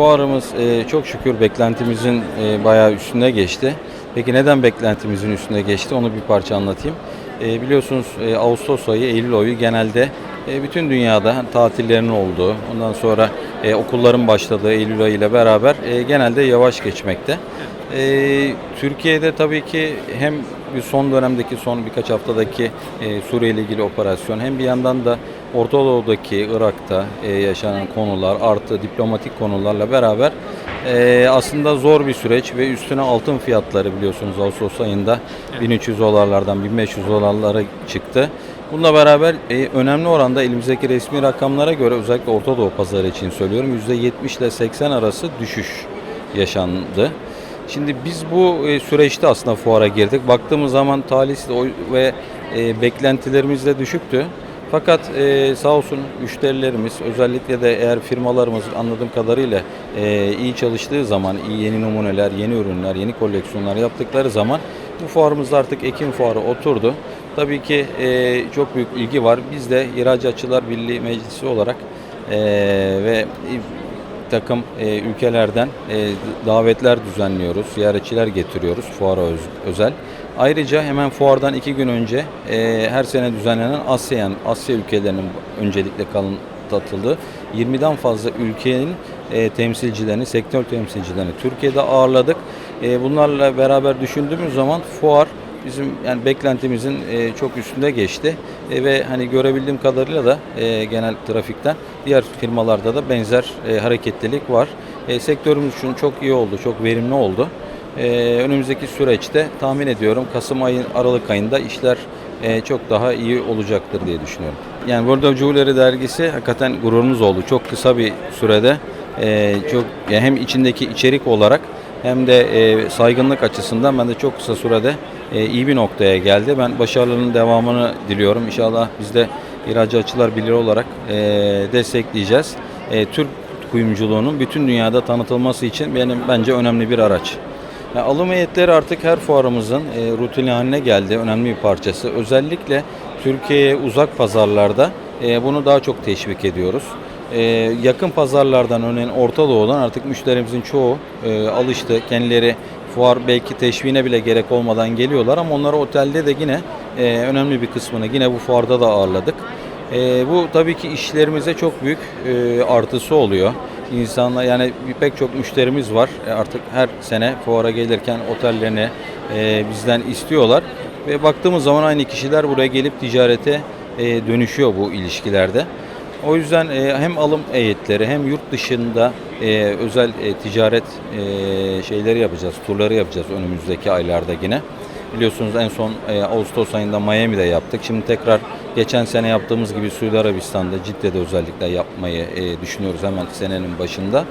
fuarımız e, çok şükür beklentimizin e, bayağı üstünde geçti. Peki neden beklentimizin üstünde geçti onu bir parça anlatayım. E, biliyorsunuz e, Ağustos ayı, Eylül ayı genelde e, bütün dünyada tatillerin olduğu, ondan sonra e, okulların başladığı Eylül ayı ile beraber e, genelde yavaş geçmekte. E, Türkiye'de tabii ki hem bir son dönemdeki son birkaç haftadaki e, Suriye ile ilgili operasyon hem bir yandan da Orta Doğu'daki Irak'ta e, yaşanan konular artı diplomatik konularla beraber e, aslında zor bir süreç ve üstüne altın fiyatları biliyorsunuz Ağustos ayında 1300 dolarlardan 1500 dolarlara çıktı. Bununla beraber e, önemli oranda elimizdeki resmi rakamlara göre özellikle Orta Doğu pazarı için söylüyorum %70 ile 80 arası düşüş yaşandı. Şimdi biz bu e, süreçte aslında fuara girdik. Baktığımız zaman talihsiz ve e, beklentilerimiz de düşüktü. Fakat e, sağ olsun müşterilerimiz özellikle de eğer firmalarımız anladığım kadarıyla e, iyi çalıştığı zaman, iyi yeni numuneler, yeni ürünler, yeni koleksiyonlar yaptıkları zaman bu fuarımız artık Ekim fuarı oturdu. Tabii ki e, çok büyük ilgi var. Biz de İhracatçılar Birliği Meclisi olarak e, ve takım e, ülkelerden e, davetler düzenliyoruz, ziyaretçiler getiriyoruz fuara öz- özel. Ayrıca hemen fuardan iki gün önce e, her sene düzenlenen ASEAN, Asya ülkelerinin öncelikle kalın katıldığı 20'den fazla ülkenin e, temsilcilerini, sektör temsilcilerini Türkiye'de ağırladık. E, bunlarla beraber düşündüğümüz zaman fuar bizim yani beklentimizin e, çok üstünde geçti E, ve hani görebildiğim kadarıyla da e, genel trafikten diğer firmalarda da benzer e, hareketlilik var. E, sektörümüz için çok iyi oldu, çok verimli oldu. E, önümüzdeki süreçte tahmin ediyorum Kasım ayın Aralık ayında işler e, çok daha iyi olacaktır diye düşünüyorum. Yani of Jewelry dergisi hakikaten gururumuz oldu. Çok kısa bir sürede e, çok hem içindeki içerik olarak hem de e, saygınlık açısından ben de çok kısa sürede iyi bir noktaya geldi. Ben başarılarının devamını diliyorum. İnşallah biz de İhracatçılar Birliği olarak destekleyeceğiz. Türk kuyumculuğunun bütün dünyada tanıtılması için benim bence önemli bir araç. Ya, alım heyetleri artık her fuarımızın e, rutini haline geldi. Önemli bir parçası. Özellikle Türkiye'ye uzak pazarlarda e, bunu daha çok teşvik ediyoruz. E, yakın pazarlardan örneğin Orta Doğu'dan artık müşterimizin çoğu e, alıştı. Kendileri fuar belki teşviğine bile gerek olmadan geliyorlar ama onları otelde de yine e, önemli bir kısmını yine bu fuarda da ağırladık. E, bu tabii ki işlerimize çok büyük e, artısı oluyor. İnsanlar yani pek çok müşterimiz var. E, artık her sene fuara gelirken otellerini e, bizden istiyorlar. Ve baktığımız zaman aynı kişiler buraya gelip ticarete e, dönüşüyor bu ilişkilerde. O yüzden hem alım heyetleri hem yurt dışında özel ticaret şeyleri yapacağız, turları yapacağız önümüzdeki aylarda yine. Biliyorsunuz en son Ağustos ayında Miami'de yaptık. Şimdi tekrar geçen sene yaptığımız gibi Suudi Arabistan'da, Cidde'de özellikle yapmayı e, düşünüyoruz hemen senenin başında.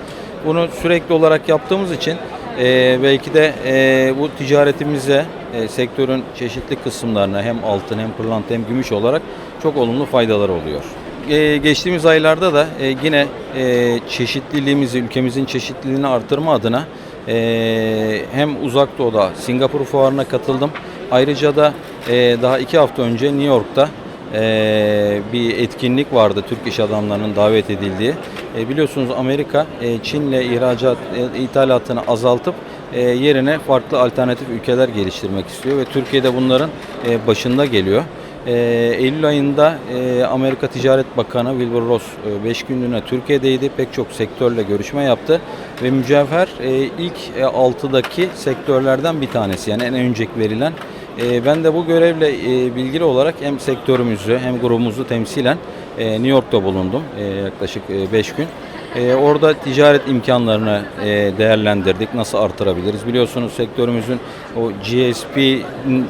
Bunu sürekli olarak yaptığımız için e, belki de e, bu ticaretimize, e, sektörün çeşitli kısımlarına hem altın hem pırlanta hem gümüş olarak çok olumlu faydalar oluyor. E, geçtiğimiz aylarda da e, yine e, çeşitliliğimizi, ülkemizin çeşitliliğini artırma adına e, hem uzak doğuda Singapur fuarına katıldım. Ayrıca da e, daha iki hafta önce New York'ta e, bir etkinlik vardı Türk iş adamlarının davet edildiği. E, biliyorsunuz Amerika e, Çin'le ihracat, e, ithalatını azaltıp e, yerine farklı alternatif ülkeler geliştirmek istiyor ve Türkiye'de bunların e, başında geliyor. E, Eylül ayında e, Amerika Ticaret Bakanı Wilbur Ross 5 günlüğüne Türkiye'deydi. Pek çok sektörle görüşme yaptı ve mücevher e, ilk e, 6'daki sektörlerden bir tanesi. Yani en önceki verilen. E, ben de bu görevle e, bilgili olarak hem sektörümüzü hem grubumuzu temsilen e, New York'ta bulundum e, yaklaşık 5 gün. E, orada ticaret imkanlarını değerlendirdik. Nasıl artırabiliriz? Biliyorsunuz sektörümüzün o GSP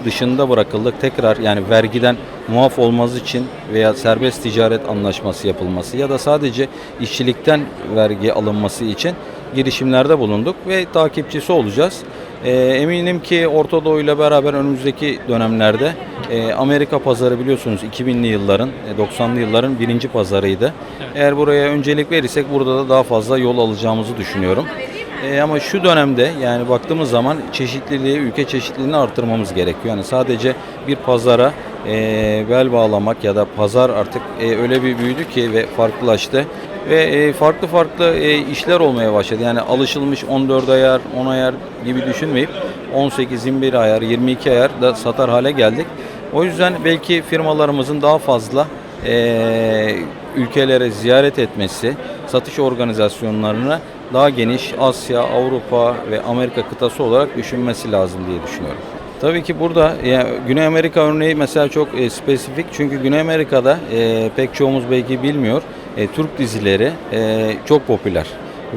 dışında bırakıldık. Tekrar yani vergiden muaf olması için veya serbest ticaret anlaşması yapılması ya da sadece işçilikten vergi alınması için girişimlerde bulunduk ve takipçisi olacağız. E, eminim ki Orta Doğu ile beraber önümüzdeki dönemlerde e, Amerika pazarı biliyorsunuz 2000'li yılların, e, 90'lı yılların birinci pazarıydı. Eğer buraya öncelik verirsek burada da daha fazla yol alacağımızı düşünüyorum. E, ama şu dönemde yani baktığımız zaman çeşitliliği, ülke çeşitliliğini artırmamız gerekiyor. Yani sadece bir pazara e, bel bağlamak ya da pazar artık e, öyle bir büyüdü ki ve farklılaştı. Ve e, farklı farklı e, işler olmaya başladı. Yani alışılmış 14 ayar, 10 ayar gibi düşünmeyip 18, 21 ayar, 22 ayar da satar hale geldik. O yüzden belki firmalarımızın daha fazla e, ülkelere ziyaret etmesi, satış organizasyonlarını daha geniş Asya, Avrupa ve Amerika kıtası olarak düşünmesi lazım diye düşünüyorum. Tabii ki burada yani Güney Amerika örneği mesela çok e, spesifik çünkü Güney Amerika'da e, pek çoğumuz belki bilmiyor e, Türk dizileri e, çok popüler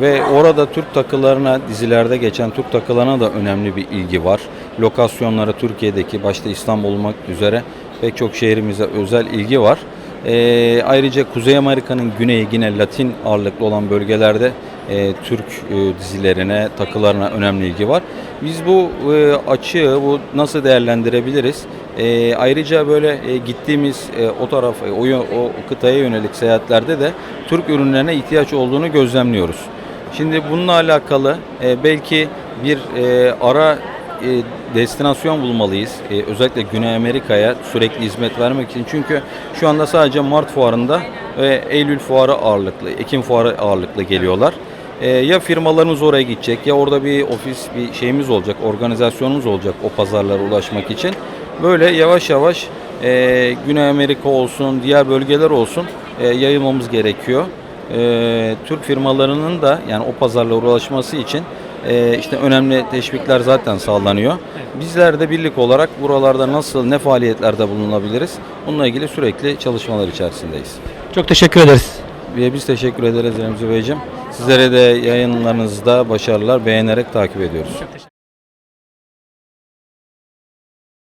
ve orada Türk takılarına dizilerde geçen Türk takılarına da önemli bir ilgi var. Lokasyonlara Türkiye'deki başta İstanbul olmak üzere pek çok şehrimize özel ilgi var. E, ayrıca Kuzey Amerika'nın güneyi yine Latin ağırlıklı olan bölgelerde e, Türk e, dizilerine, takılarına önemli ilgi var. Biz bu e, açığı bu nasıl değerlendirebiliriz? E, ayrıca böyle e, gittiğimiz e, o taraf, e, o, o kıtaya yönelik seyahatlerde de Türk ürünlerine ihtiyaç olduğunu gözlemliyoruz. Şimdi bununla alakalı e, belki bir e, ara e, destinasyon bulmalıyız. E, özellikle Güney Amerika'ya sürekli hizmet vermek için. Çünkü şu anda sadece Mart fuarında ve Eylül fuarı ağırlıklı, Ekim fuarı ağırlıklı geliyorlar. E, ya firmalarımız oraya gidecek ya orada bir ofis bir şeyimiz olacak, organizasyonumuz olacak o pazarlara ulaşmak için. Böyle yavaş yavaş e, Güney Amerika olsun, diğer bölgeler olsun e, yayılmamız gerekiyor. E, Türk firmalarının da yani o pazarlara ulaşması için e, işte önemli teşvikler zaten sağlanıyor. Bizler de birlik olarak buralarda nasıl ne faaliyetlerde bulunabiliriz? Bununla ilgili sürekli çalışmalar içerisindeyiz. Çok teşekkür ederiz. Ve biz teşekkür ederiz Remzi Beyciğim. Sizlere de yayınlarınızda başarılar beğenerek takip ediyoruz.